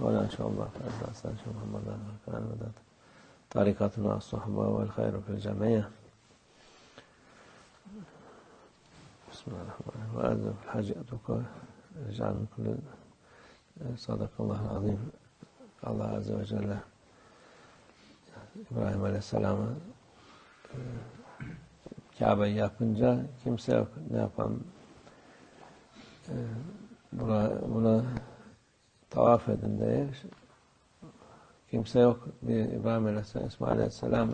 ولا إن شاء الله الأسان شيخ محمد كان طريقتنا الصحبة والخير في الجميع بسم الله الرحمن الرحيم وأذن في الحج رجع من كل صدق الله العظيم الله عز وجل İbrahim Aleyhisselam'a e, Kabe'yi yapınca kimse yok. Ne yapalım? E, buna, buna tavaf edin diye kimse yok. Bir İbrahim Aleyhisselam, İsmail Aleyhisselam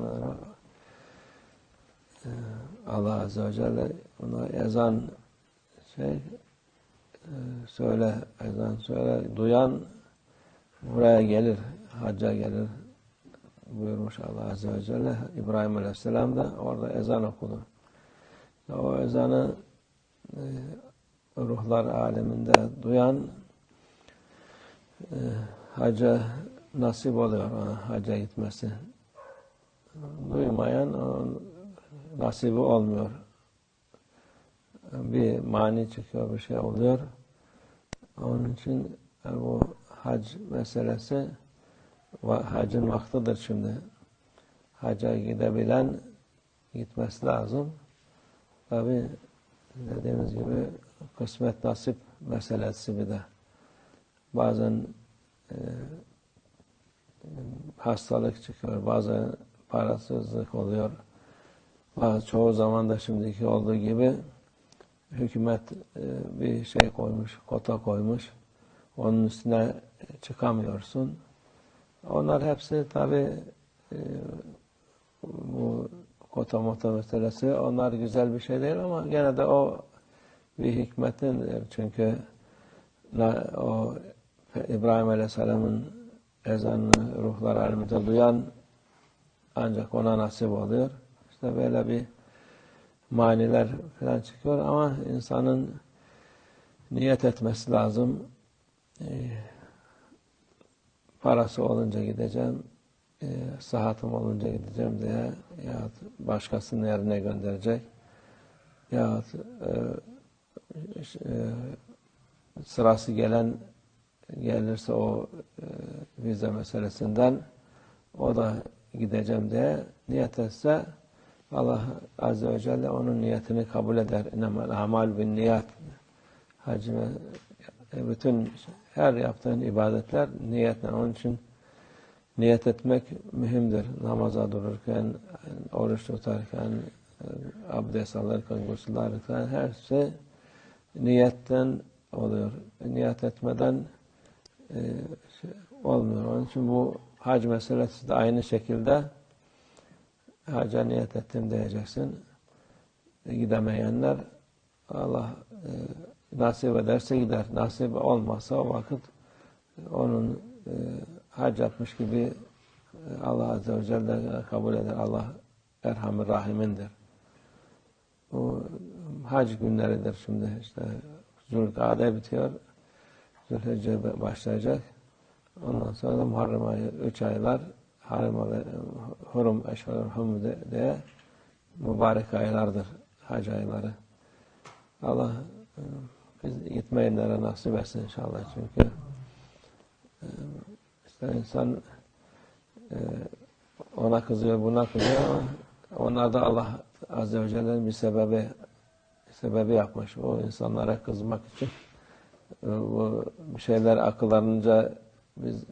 e, Allah Azze ve Celle ona ezan şey e, söyle, ezan söyle, duyan buraya gelir, hacca gelir, buyurmuş Allah Azze ve Celle. İbrahim Aleyhisselam da orada ezan okudu. O ezanı e, ruhlar aleminde duyan e, hacca nasip oluyor ona hacca gitmesi. Duymayan o, nasibi olmuyor. Bir mani çıkıyor, bir şey oluyor. Onun için bu hac meselesi hacın vaktidir şimdi. Hacca gidebilen gitmesi lazım. Tabi dediğimiz gibi kısmet nasip meselesi bir de. Bazen e, hastalık çıkıyor, bazen parasızlık oluyor. Bazı, çoğu zaman da şimdiki olduğu gibi hükümet e, bir şey koymuş, kota koymuş. Onun üstüne çıkamıyorsun. Onlar hepsi tabi e, bu kota mota meselesi onlar güzel bir şey değil ama gene de o bir hikmetindir. Çünkü o İbrahim Aleyhisselam'ın ezanını ruhlar aleminde duyan ancak ona nasip oluyor. İşte böyle bir maniler falan çıkıyor ama insanın niyet etmesi lazım. Ee, parası olunca gideceğim, e, sıhhatim olunca gideceğim diye ya başkasının yerine gönderecek ya e, e, sırası gelen gelirse o e, vize meselesinden o da gideceğim diye niyet etse Allah Azze ve Celle onun niyetini kabul eder. İnnemel amal bin niyat. Hacime bütün her yaptığın ibadetler niyetle. Onun için niyet etmek mühimdir. Namaza dururken, oruç tutarken, abdest alırken, gusül alırken her şey niyetten oluyor. Niyet etmeden e, olmuyor. Onun için bu hac meselesi de aynı şekilde hacca niyet ettim diyeceksin. E, gidemeyenler Allah e, nasip ederse gider. Nasip olmazsa o vakit onun e, hac yapmış gibi e, Allah Azze ve Celle kabul eder. Allah Erhamir Rahimindir. Bu hac günleridir şimdi işte Zülkade bitiyor. Zülhicce başlayacak. Ondan sonra da Muharrem ayı, üç aylar Harim Hurum Eşhurul Hum diye mübarek aylardır hac ayları. Allah e, biz gitmeyenlere nasip etsin inşallah çünkü insan e, ona kızıyor, buna kızıyor ama onlar da Allah Azze ve Celle'nin bir sebebi sebebi yapmış. O insanlara kızmak için e, bu şeyler akıllanınca biz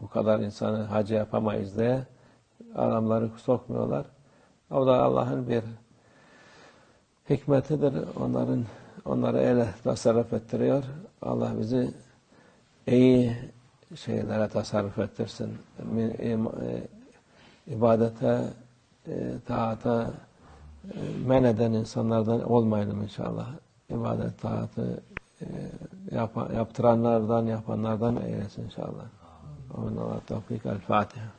bu kadar insanı hacı yapamayız diye adamları sokmuyorlar. O da Allah'ın bir hikmetidir. Onların onları ele tasarruf ettiriyor. Allah bizi iyi şeylere tasarruf ettirsin. İbadete, e, taata e, men eden insanlardan olmayalım inşallah. İbadet, taatı e, yap, yaptıranlardan, yapanlardan eylesin inşallah. Amin. Allah tevfik. El Fatiha.